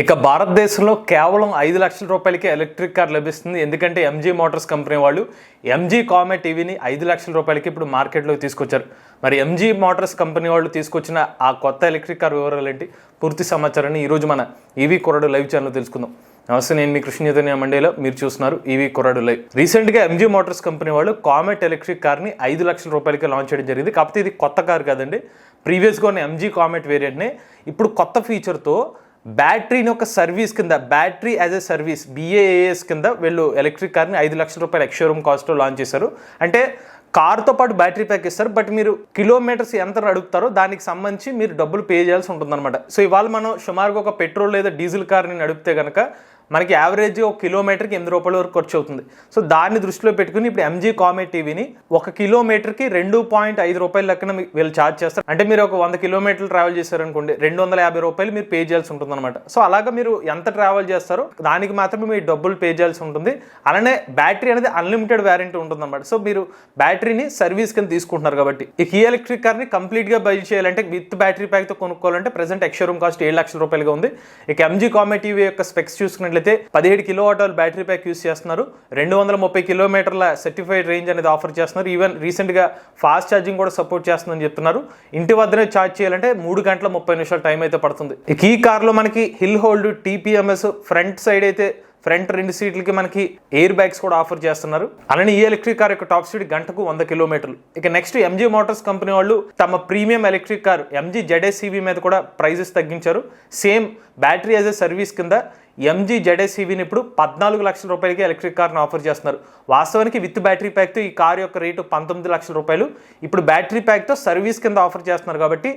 ఇక భారతదేశంలో కేవలం ఐదు లక్షల రూపాయలకే ఎలక్ట్రిక్ కార్ లభిస్తుంది. ఎందుకంటే ఎంజీ మోటార్స్ కంపెనీ వాళ్ళు ఎంజీ కామె టీవీని ఐదు లక్షల రూపాయలకి ఇప్పుడు మార్కెట్లోకి తీసుకొచ్చారు. మరి ఎంజీ మోటార్స్ కంపెనీ వాళ్ళు తీసుకొచ్చిన ఆ కొత్త ఎలక్ట్రిక్ కార్ వివరాలు ఏంటి? పూర్తి సమాచారాన్ని ఈరోజు మన ఈవీ కొరడు లైవ్ ఛానల్ తెలుసుకుందాం. నమస్తే నేను మీ కృష్ణ చైతన్య మండేలో. మీరు చూస్తున్నారు ఈవీ కొరడు లైవ్. రీసెంట్గా ఎంజీ మోటార్స్ కంపెనీ వాళ్ళు కామెట్ ఎలక్ట్రిక్ కార్ని ఐదు లక్షల రూపాయలకి లాంచ్ చేయడం జరిగింది. కాకపోతే ఇది కొత్త కార్ కాదండి. ప్రీవియస్గా ఉన్న ఎంజీ కామెట్ వేరియంట్ని ఇప్పుడు కొత్త ఫీచర్తో బ్యాటరీని ఒక సర్వీస్ కింద battery as a service BAAS కింద వీళ్ళు ఎలక్ట్రిక్ కార్ని ఐదు లక్షల రూపాయల ఎక్స్షోరూమ్ కాస్ట్లో లాంచ్ చేశారు. అంటే కార్తో పాటు బ్యాటరీ ప్యాక్ ఇస్తారు బట్ మీరు కిలోమీటర్స్ ఎంత అడుగుతారో దానికి సంబంధించి మీరు డబ్బులు పే చేయాల్సి ఉంటుందన్నమాట. సో ఇవాళ మనం సుమారుగా ఒక పెట్రోల్ లేదా డీజిల్ కార్ని నడిపితే కనుక మనకి యావరేజ్ ఒక కిలోమీటర్కి ఎనిమిది రూపాయల వరకు ఖర్చు అవుతుంది. సో దాన్ని దృష్టిలో పెట్టుకుని ఇప్పుడు ఎంజీ కామెట్ టీవీని ఒక కిలోమీటర్కి రెండు పాయింట్ ఐదు రూపాయల లెక్కన మీ- వీళ్ళు ఛార్జ్ చేస్తారు. అంటే మీరు ఒక వంద కిలోమీటర్లు ట్రావెల్ చేశారనుకోండి రెండు వందల యాభై రూపాయలు మీరు పే చేయాల్సి ఉంటుంది అనమాట సో అలాగా మీరు ఎంత ట్రావెల్ చేస్తారో దానికి మాత్రమే మీరు డబ్బులు పే చేయాల్సి ఉంటుంది. అలానే బ్యాటరీ అనేది అన్లిమిటెడ్ వ్యారంటీ ఉంటుంది అనమాట సో మీరు బ్యాటరీని సర్వీస్ కింద తీసుకుంటున్నారు కాబట్టి. ఈ కీ ఎలక్ట్రిక్ కార్ని కంప్లీట్గా బై చేయాలంటే విత్ బ్యాటరీ ప్యాక్తో కొనుక్కోవాలంటే ప్రెసెంట్ ఎక్స్షోరూమ్ కాస్ట్ ఏడు లక్షల రూపాయలుగా ఉంది. ఇక ఎంజీ కామెట్ టీవీ యొక్క స్పెక్స్ చూసుకున్నట్లయితే పదిహేడు కిలో వాటాలు బ్యాటరీ ప్యాక్ యూస్ చేస్తున్నారు. రెండు వందల ముప్పై కిలోమీటర్ల సర్టిఫైడ్ రేంజ్ అనేది ఆఫర్ చేస్తున్నారు. ఈవెన్ రీసెంట్గా ఫాస్ట్ ఛార్జింగ్ కూడా సపోర్ట్ చేస్తుందని చెప్తున్నారు. ఇంటి వద్దనే ఛార్జ్ చేయాలంటే మూడు గంటల ముప్పై నిమిషాలు టైం అయితే పడుతుంది. ఈ కార్లో మనకి hill hold TPMS front side అయితే ఫ్రంట్ రెండు సీట్లకి మనకి ఎయిర్ బ్యాగ్స్ కూడా ఆఫర్ చేస్తున్నారు. అలానే ఈ ఎలక్ట్రిక్ కార్ యొక్క టాప్ స్పీడ్ గంటకు వంద కిలోమీటర్లు. ఇక నెక్స్ట్ ఎంజీ మోటార్స్ కంపెనీ వాళ్ళు తమ premium electric car MG ZS EV మీద కూడా ప్రైజెస్ తగ్గించారు. Same battery as a service కింద ఎంజీ జెడ్ఎస్సీవీని ఇప్పుడు పద్నాలుగు లక్షల రూపాయలకి ఎలక్ట్రిక్ కార్ను ఆఫర్ చేస్తున్నారు. వాస్తవానికి విత్ బ్యాటరీ ప్యాక్తో ఈ కార్ యొక్క రేటు పంతొమ్మిది లక్షల రూపాయలు. ఇప్పుడు బ్యాటరీ ప్యాక్తో సర్వీస్ కింద ఆఫర్ చేస్తున్నారు కాబట్టి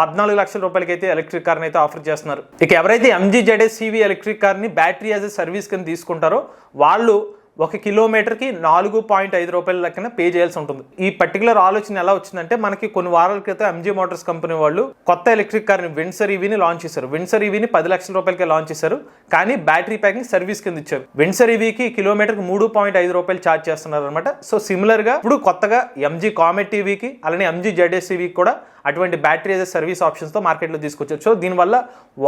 పద్నాలుగు లక్షల రూపాయలకి అయితే ఎలక్ట్రిక్ కార్ని అయితే ఆఫర్ చేస్తున్నారు. ఇక ఎవరైతే ఎంజీ జడే సివి ఎలక్ట్రిక్ కార్ని బ్యాటరీ యాజ్ ఎ సర్వీస్ కింద తీసుకుంటారో వాళ్ళు ఒక కిలోమీటర్కి నాలుగు పాయింట్ ఐదు రూపాయల లెక్కన పే చేయాల్సి ఉంటుంది. ఈ పర్టికులర్ ఆలోచన ఎలా వచ్చిందంటే మనకి కొన్ని వారాల క్రితం ఎంజీ మోటార్స్ కంపెనీ వాళ్ళు కొత్త ఎలక్ట్రిక్ కార్ని విన్సర్ ఈవీని లాంచ్ చేశారు. విన్సర్ ఈవీని పది లక్షల రూపాయలకి లాంచ్ చేశారు. కానీ బ్యాటరీ ప్యాకింగ్ సర్వీస్ కింద ఇచ్చారు. విన్సర్ ఈవీకి కిలోమీటర్కి మూడు పాయింట్ ఐదు రూపాయలు ఛార్జ్ చేస్తున్నారు అనమాట సో సిమిలర్గా ఇప్పుడు కొత్తగా ఎంజీ కామెట్ టీవీకి అలానే ఎంజీ జెడ్ఎస్ కూడా అటువంటి బ్యాటరీ యాజ్ సర్వీస్ ఆప్షన్స్తో మార్కెట్లో తీసుకొచ్చారు. సో దీనివల్ల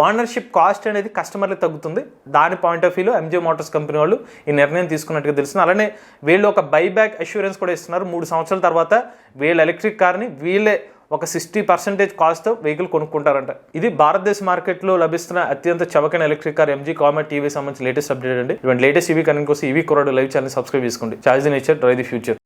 ఓనర్షిప్ కాస్ట్ అనేది కస్టమర్లకు తగ్గుతుంది. దాని పాయింట్ ఆఫ్ వ్యూలో ఎంజీ మోటార్స్ కంపెనీ వాళ్ళు ఈ నిర్ణయం తీసుకున్నట్టుగా తెలుస్తుంది. అలానే వీళ్ళు ఒక బైబ్యాక్ అష్యూరెన్స్ కూడా ఇస్తున్నారు. మూడు సంవత్సరాల తర్వాత వీళ్ళ ఎలక్ట్రిక్ కార్ని వీళ్ళే ఒక సిక్స్టీ పర్సెంటేజ్ కాస్ట్ వెహికల్ కొనుక్కుంటారంట. ఇది భారతదేశ మార్కెట్లో లభిస్తున్న అత్యంత చవకైన electric car MG Comet EV సంబంధించి లేటెస్ట్ అప్డేట్ అండి. ఇటువంటి లేటెస్ట్ ఈవీ కరెంట్ కోసం ఈవీ కొరడు లైవ్ ఛానల్ సబ్స్క్రైబ్ చేసుకోండి. Charge the nature drive the future